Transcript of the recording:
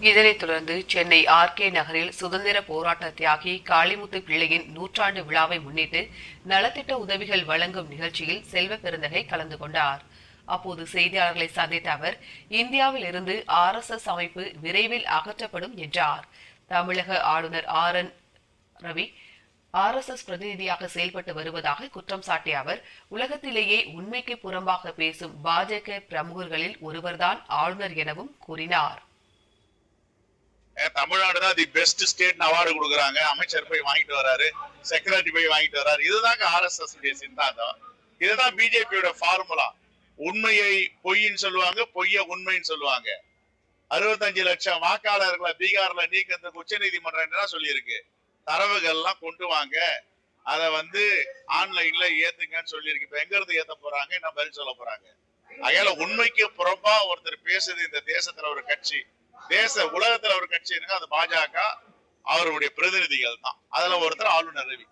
இதனைத் தொடர்ந்து சென்னை ஆர்கே நகரில் சுதந்திர போராட்ட தியாகி காளிமுத்து பிள்ளையின் நூற்றாண்டு விழாவை முன்னிட்டு நலத்திட்ட உதவிகள் வழங்கும் நிகழ்ச்சியில் செல்வ பெருந்தகை கலந்து கொண்டார். அப்போது செய்தியாளர்களை சந்தித்த அவர் இந்தியாவில் இருந்து ஆர் எஸ் எஸ் அமைப்பு விரைவில் அகற்றப்படும் என்றார். தமிழக ஆளுநர் R N Ravi R S S பிரதிநிதியாக செயல்பட்டு வருவதாக குற்றம் சாட்டிய அவர் உலகத்திலேயே உண்மைக்கு புறம்பாக பேசும் பாஜக பிரமுகர்களில் ஒருவர்தான் ஆளுநர் எனவும் கூறினார். தமிழ்நாடு தான் தி பெஸ்ட் ஸ்டேட் அவார்டு கொடுக்குறாங்க. அமைச்சர் போய் வாங்கிட்டு வராரு. செக்ரட்டரி போய் வாங்கிட்டு வராரு. இதுதாங்க ஆர்எஸ்எஸ் உடைய சித்தாந்தம். இதுதான் பிஜேபியோட ஃபார்முலா உண்மையை பொய்ன்னு சொல்லுவாங்க பொய்ய உண்மைன்னு சொல்லுவாங்க. அறுபத்தஞ்சு லட்சம் வாக்காளர்களை பீகார்ல நீக்கிறதுக்கு உச்ச நீதிமன்றம் என்ன சொல்லியிருக்கு? தரவுகள் எல்லாம் கொண்டு வாங்க. அதை வந்து ஆன்லைன்ல ஏத்துங்கன்னு சொல்லியிருக்கு. இப்ப எங்க இருந்து ஏத்த போறாங்க? என்ன பதில் சொல்ல போறாங்க? அதனால உண்மைக்கு புறம்பா ஒருத்தர் பேசுது இந்த தேசத்துல ஒரு கட்சி. தேச உலகத்துல ஒரு கட்சி இருக்கு அது பாஜக அவருடைய பிரதிநிதிகள் தான் அதுல ஒருத்தர் ஆளுநர் ரவி.